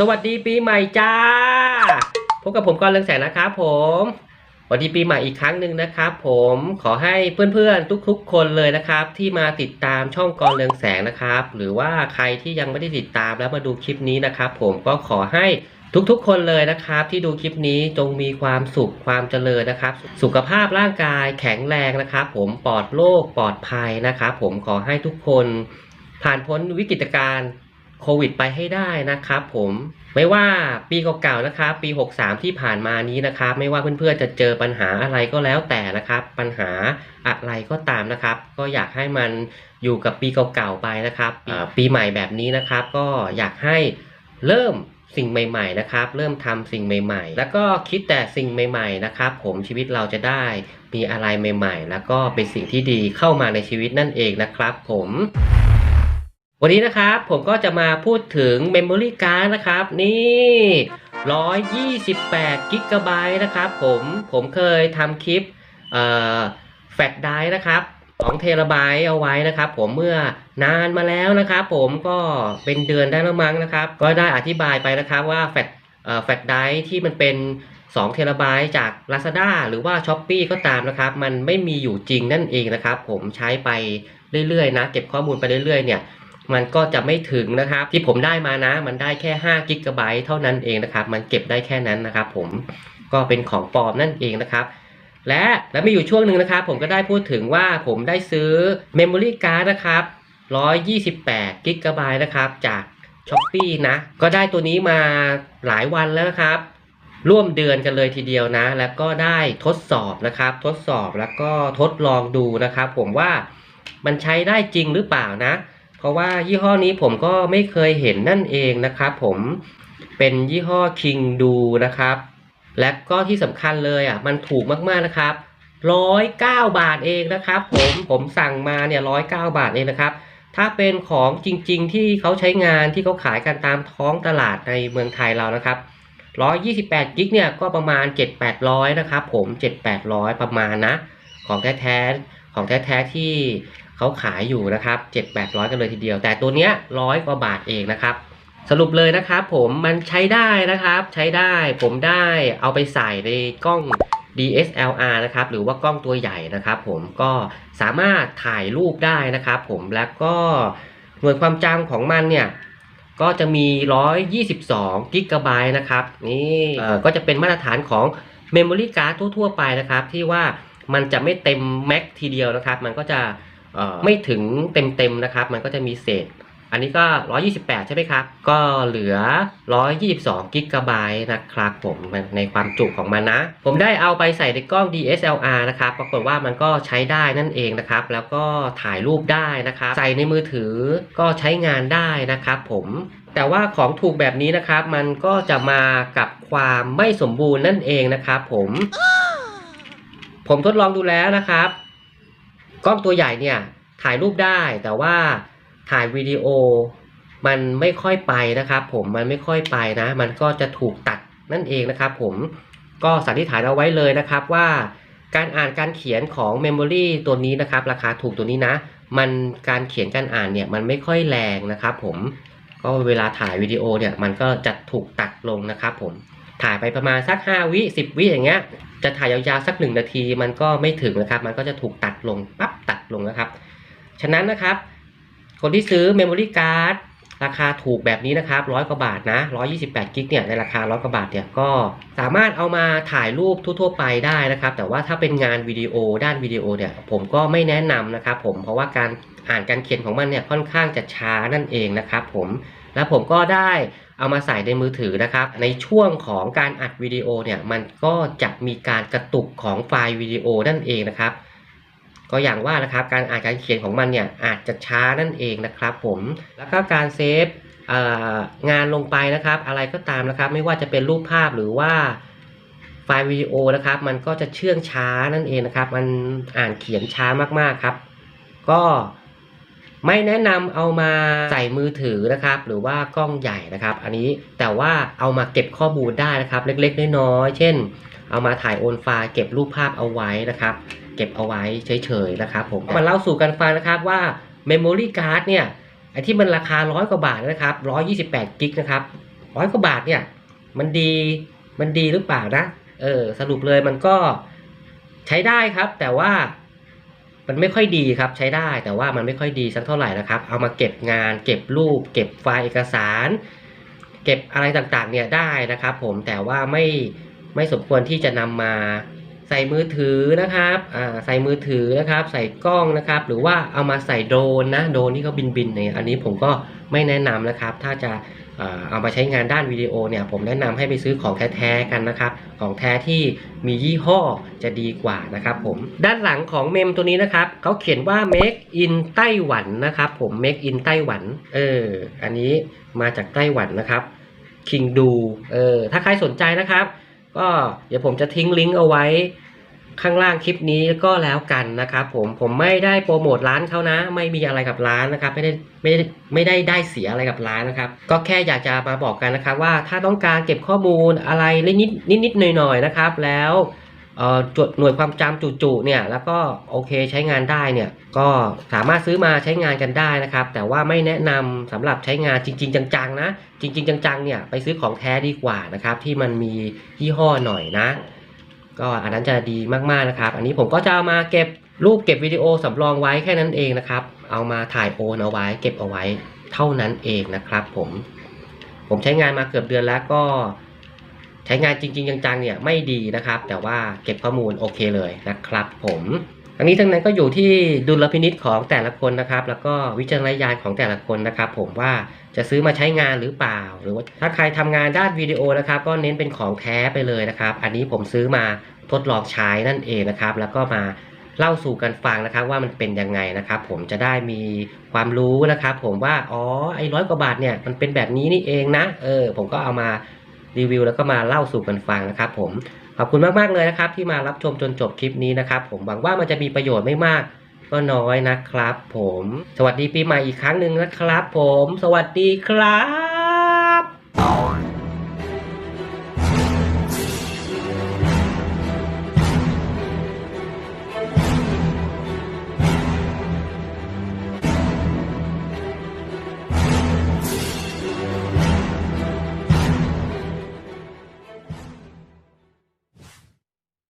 สวัสดีปีใหม่จ้า พบกับผมกอนเรืองแสงนะครับผมสวัสดีปีใหม่อีกครั้งหนึ่งนะครับผมขอให้เพื่อนๆทุกๆ คนเลยนะครับ ที่มาติดตามช่องกอนเรืองแสงนะครับ หรือว่าใครที่ยังไม่ได้ติดตามแล้วมาดูคลิปนี้นะครับ ผมก็ขอให้ทุกๆ คนเลยนะครับ ที่ดูคลิปนี้จงมีความสุขความเจริญนะครับ สุขภาพร่างกายแข็งแรงนะครับ ผมปลอดโรคปลอดภัยนะครับ ผมขอให้ทุกคนผ่านพ้นวิกฤตการณ์ โควิดไปให้ได้นะครับผมไม่ว่าปีเก่าๆนะครับ ปี 63 ที่ผ่านมานี้นะครับ ไม่ว่าเพื่อนๆจะเจอปัญหาอะไรก็แล้วแต่นะครับ ปัญหาอะไรก็ตามนะครับ ก็อยากให้มันอยู่กับปีเก่าๆไปนะครับอ่าปีใหม่แบบนี้นะครับ ก็อยากให้เริ่มสิ่งใหม่ ๆ นะครับ เริ่มทำสิ่งใหม่ ๆ แล้วก็คิดแต่สิ่งใหม่ ๆ นะครับ ผมชีวิตเราจะได้มีอะไรใหม่ ๆ แล้วก็เป็นสิ่งที่ดีเข้ามาในชีวิตนั่นเองนะครับ ผม วันนี้นะครับผมก็จะมาพูดถึง Memory Card นะครับ นี่ 128กิกะไบต์นะครับผมผมเคยทำคลิปแฟลชไดร์นะครับ2เทราไบต์เอาไว้นะครับผมเมื่อนานมาแล้วนะครับผมก็เป็นเดือนได้แล้วมั้งนะครับ ก็ได้อธิบายไปนะครับว่าแฟลชแฟลชไดร์ที่มันเป็น2เทราไบต์จาก Lazada หรือว่า s h อ p e e ก็ตามนะครับ มันไม่มีอยู่จริงนั่นเองนะครับ ผมใช้ไปเรื่อยๆนะ เก็บข้อมูลไปเรื่อยๆเนี่ย มันก็จะไม่ถึงนะครับ ที่ผมได้มานะ มันได้แค่5กิกะไบต์เท่านั้นเองนะครับ มันเก็บได้แค่นั้นนะครับ ผมก็เป็นของปลอมนั่นเองนะครับ และและมีอยู่ช่วงหนึ่งนะครับ ผมก็ได้พูดถึงว่าผมได้ซื้อ Memory Card นะครับ128กิกะไบต์นะครับจาก s h อ p e e นะ ก็ได้ตัวนี้มาหลายวันแล้วนะครับ ร่วมเดือนกันเลยทีเดียวนะ แล้วก็ได้ทดสอบนะครับ ทดสอบแล้วก็ทดลองดูนะครับ ผมว่ามันใช้ได้จริงหรือเปล่านะ เพราะว่ายี่ห้อนี้ผมก็ไม่เคยเห็นนั่นเองนะครับผมเป็นยี่ห้อ King Do นะครับ และก็ที่สำคัญเลยอะมันถูกมากๆนะครับร้อยเก้าบาทเองนะครับผมผมสั่งมาเนี่ยร้อยเก้าบาทเองนะครับ ถ้าเป็นของจริง ๆ ที่เขาใช้งานที่เขาขายกันตามท้องตลาดในเมืองไทยเรานะครับร้อยยี่สิบแปดกิกเนี่ยก็ประมาณเจ็ดแปดร้อยนะครับผมเจ็ดแปดร้อยประมาณนะ ของแท้ๆของแท้ๆที่ เขาขายอยู่นะครับ7 8 0 0กันเลยทีเดียว แต่ตัวเนี้ยร้อยกว่าบาทเองนะครับ สรุปเลยนะครับผมมันใช้ได้นะครับใช้ได้ผมได้เอาไปใส่ในกล้อง DSLR นะครับหรือว่ากล้องตัวใหญ่นะครับผมก็สามารถถ่ายรูปได้นะครับผมแล้วก็หน่วยความจำของมันเนี่ยก็จะมี 122กิกะไบต์นะครับนี่เอ่อก็จะเป็นมาตรฐานของ Memory Card ทั่ว ๆ ไปนะครับ ที่ว่ามันจะไม่เต็มแม็กทีเดียวนะครับ มันก็จะเอ่อ ไม่ถึงเต็มๆนะครับ มันก็จะมีเศษ อันนี้ก็ 128 ใช่ไหมครับ ก็เหลือ 122กิกะไบต์นะครับผมในความจุของมันนะ ผมได้เอาไปใส่ในกล้อง DSLR นะครับ ปรากฏว่ามันก็ใช้ได้นั่นเองนะครับ แล้วก็ถ่ายรูปได้นะครับ ใส่ในมือถือก็ใช้งานได้นะครับผมแต่ว่าของถูกแบบนี้นะครับ มันก็จะมากับความไม่สมบูรณ์นั่นเองนะครับผม ผมทดลองดูแล้วนะครับ กล้องตัวใหญ่เนี่ยถ่ายรูปได้แต่ว่าถ่ายวิดีโอมันไม่ค่อยไปนะครับ ผมมันไม่ค่อยไปนะ มันก็จะถูกตัดนั่นเองนะครับ ผมก็สันนิษฐานเอาไว้เลยนะครับว่าการอ่านการเขียนของเมมโมรีตัวนี้นะครับ ราคาถูกตัวนี้นะ มันการเขียนการอ่านเนี่ยมันไม่ค่อยแรงนะครับ ผมก็เวลาถ่ายวิดีโอเนี่ยมันก็จะถูกตัดลงนะครับ ผม ถ่ายไปประมาณสัก 5 วิ 10 วิอย่างเงี้ย จะถ่ายยาวๆสักหนึ่งนาทีมันก็ไม่ถึงนะครับ มันก็จะถูกตัดลงปั๊บตัดลงนะครับ ฉะนั้นนะครับ คนที่ซื้อ Memory Card ราคาถูกแบบนี้นะครับร้อยกว่าบาทนะ128กิกเนี่ยในราคาร้อยกว่าบาทเนี่ยก็สามารถเอามาถ่ายรูปทั่ว ๆ ไปได้นะครับ แต่ว่าถ้าเป็นงานวิดีโอด้านวิดีโอเนี่ยผมก็ไม่แนะนำนะครับผมเพราะว่าการอ่านการเขียนของมันเนี่ยค่อนข้างจะช้านั่นเองนะครับผม แล้วผมก็ได้เอามาใส่ในมือถือนะครับ ในช่วงของการอัดวิดีโอเนี่ยมันก็จะมีการกระตุกของไฟล์วิดีโอนั่นเองนะครับ ก็อย่างว่านะครับการอ่านการเขียนของมันเนี่ยอาจจะช้านั่นเองนะครับ ผมแล้วก็การเซฟงานลงไปนะครับ อะไรก็ตามนะครับ ไม่ว่าจะเป็นรูปภาพหรือว่าไฟล์วิดีโอนะครับ มันก็จะเชื่องช้านั่นเองนะครับ มันอ่านเขียนช้ามากๆครับ ก็ ไม่แนะนำเอามาใส่มือถือนะครับ หรือว่ากล้องใหญ่นะครับ อันนี้แต่ว่าเอามาเก็บข้อมูลได้นะครับ เล็กๆน้อยๆเช่น เอามาถ่ายโอนไฟล์เก็บรูปภาพเอาไว้นะครับ เก็บเอาไว้เฉยๆนะครับ ผมมาเล่าสู่กันฟังนะครับว่า Memory Card เนี่ยไอที่มันราคาร้อยกว่าบาทนะครับ128กิกนะครับร้อยกว่าบาทเนี่ยมันดีมันดีหรือเปล่านะเออสรุปเลยมันก็ใช้ได้ครับแต่ว่า มันไม่ค่อยดีครับใช้ได้แต่ว่ามันไม่ค่อยดีสักเท่าไหร่นะครับ เอามาเก็บงาน เก็บรูป เก็บไฟล์เอกสาร เก็บอะไรต่างๆเนี่ยได้นะครับ ผมแต่ว่าไม่ไม่สมควรที่จะนำมาใส่มือถือนะครับอ่าใส่มือถือนะครับ ใส่กล้องนะครับ หรือว่าเอามาใส่โดรนนะโดรนที่เขาบินบินๆเนี่ยอันนี้ผมก็ไม่แนะนำนะครับ ถ้าจะ เอามาใช้งานด้านวิดีโอเนี่ยผมแนะนำให้ไปซื้อของแท้ๆกันนะครับ ของแท้ที่มียี่ห้อจะดีกว่านะครับผมด้านหลังของเมมตัวนี้นะครับเขาเขียนว่า make in ไต้หวันนะครับผม make in ไต้หวันเอออันนี้มาจากไต้หวันนะครับคิงดูเออถ้าใครสนใจนะครับ ก็เดี๋ยวผมจะทิ้งลิงก์เอาไว้ ข้างล่างคลิปนี้ก็แล้วกันนะครับผมผมไม่ได้โปรโมทร้านเขานะ ไม่มีอะไรกับร้านนะครับ ไม่ได้ไม่ได้ไม่ได้ได้เสียอะไรกับร้านนะครับ ก็แค่อยากจะมาบอกกันนะครับว่าถ้าต้องการเก็บข้อมูลอะไรนิดนิดนิดหน่อยหน่อยๆนะครับ แล้วเอ่อจดหน่วยความจำจุๆเนี่ยแล้วก็โอเคใช้งานได้เนี่ยก็สามารถซื้อมาใช้งานกันได้นะครับ แต่ว่าไม่แนะนำสำหรับใช้งานจริง ๆ จังๆนะจริง ๆ จังๆเนี่ยไปซื้อของแท้ดีกว่านะครับที่มันมียี่ห้อหน่อยนะ ก็อันนั้นจะดีมากๆนะครับ อันนี้ผมก็จะเอามาเก็บรูปเก็บวิดีโอสำรองไว้แค่นั้นเองนะครับ เอามาถ่ายโอนเอาไว้ เก็บเอาไว้เท่านั้นเองนะครับ ผมผมใช้งานมาเกือบเดือนแล้วก็ใช้งานจริง ๆ จังๆเนี่ยไม่ดีนะครับ แต่ว่าเก็บข้อมูลโอเคเลยนะครับ ผม ทั้งนี้ทั้งนั้นก็อยู่ที่ดุลพินิษของแต่ละคนนะครับ แล้วก็วิจารณญาณของแต่ละคนนะครับ ผมว่าจะซื้อมาใช้งานหรือเปล่า หรือว่าถ้าใครทำงานด้านวิดีโอนะครับ ก็เน้นเป็นของแท้ไปเลยนะครับ อันนี้ผมซื้อมาทดลองใช้นั่นเองนะครับ แล้วก็มาเล่าสู่กันฟังนะครับว่ามันเป็นยังไงนะครับ ผมจะได้มีความรู้นะครับ ผมว่าอ๋อไอ้ร้อยกว่าบาทเนี่ยมันเป็นแบบนี้นี่เองนะ เออ ผมก็เอามารีวิวแล้วก็มาเล่าสู่กันฟังนะครับ ผม ขอบคุณมากๆเลยนะครับที่มารับชมจนจบคลิปนี้นะครับ ผมหวังว่ามันจะมีประโยชน์ไม่มาก ก็น้อยนะครับ ผม สวัสดีปีใหม่อีกครั้งหนึ่งนะครับ ผม สวัสดีครับ